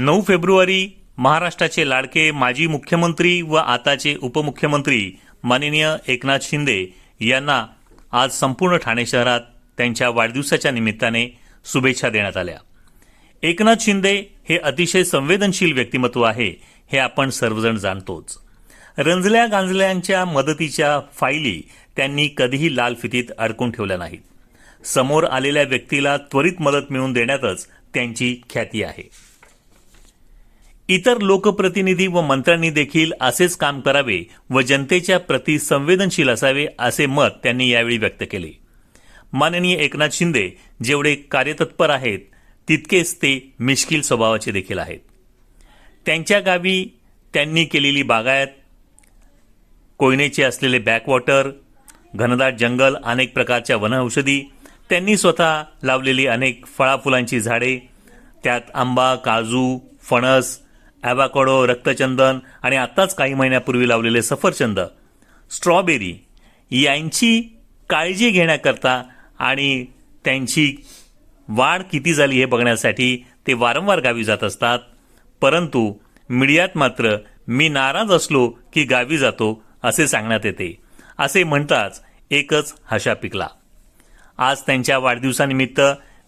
नऊ फेब्रुवारी महाराष्ट्राचे लाडके माजी मुख्यमंत्री व आताचे उपमुख्यमंत्री माननीय एकनाथ शिंदे यांना आज संपूर्ण ठाणे शहरात त्यांच्या वाढदिवसाच्या निमित्ताने शुभेच्छा देण्यात आल्या. एकनाथ शिंदे हे अतिशय संवेदनशील व्यक्तिमत्व आहे हे आपण सर्वजण जाणतोच. रंजल्या गांजल्यांच्या मदतीच्या फायली त्यांनी कधीही लाल फितीत अडकून ठेवल्या नाहीत. समोर आलेल्या व्यक्तीला त्वरित मदत मिळवून देण्यातच त्यांची ख्याती आहे. इतर लोकप्रतिनिधी व मंत्र्यांनी देखील असेच काम करावे व जनतेच्या प्रती संवेदनशील असावे असे मत त्यांनी यावेळी व्यक्त केले. माननीय एकनाथ शिंदे जेवढे कार्यतत्पर आहेत तितकेच ते मिश्किल स्वभावाचे देखील आहेत. त्यांच्या गावी त्यांनी केलेली बागायत कोयनेचे असलेले बॅकवॉटर घनदाट जंगल अनेक प्रकारच्या वनऔषधी त्यांनी स्वतः लावलेली अनेक फळाफुलांची झाडे त्यात आंबा काजू फणस ॲबाकोडो रक्तचंदन आणि आत्ताच काही महिन्यापूर्वी लावलेले सफरचंद स्ट्रॉबेरी यांची काळजी घेण्याकरता आणि त्यांची वाढ किती झाली हे बघण्यासाठी ते वारंवार गावी जात असतात. परंतु मीडियात मात्र मी नाराज असलो की गावी जातो असे सांगण्यात येते. असे म्हणताच एकच हशा पिकला आज त्यांच्या वाढदिवसानिमित्त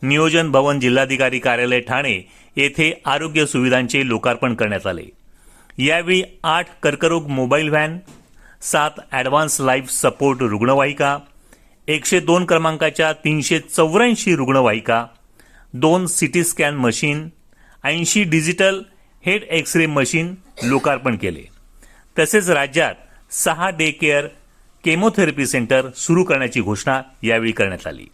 नियोजन भवन जिल्हाधिकारी कार्यालय ठाणे येथे आरोग्य सुविधांचे लोकार्पण करण्यात आले. यावेळी आठ कर्करोग मोबाईल व्हॅन सात ॲडव्हान्स लाईफ सपोर्ट रुग्णवाहिका एकशे दोन क्रमांकाच्या तीनशे चौऱ्याऐंशी रुग्णवाहिका दोन सिटी स्कॅन मशीन ऐंशी digital head X ray machine लोकार्पण केले. तसेच राज्यात सहा डे केअर केमोथेरपी सेंटर सुरू करण्याची घोषणा यावेळी करण्यात आली.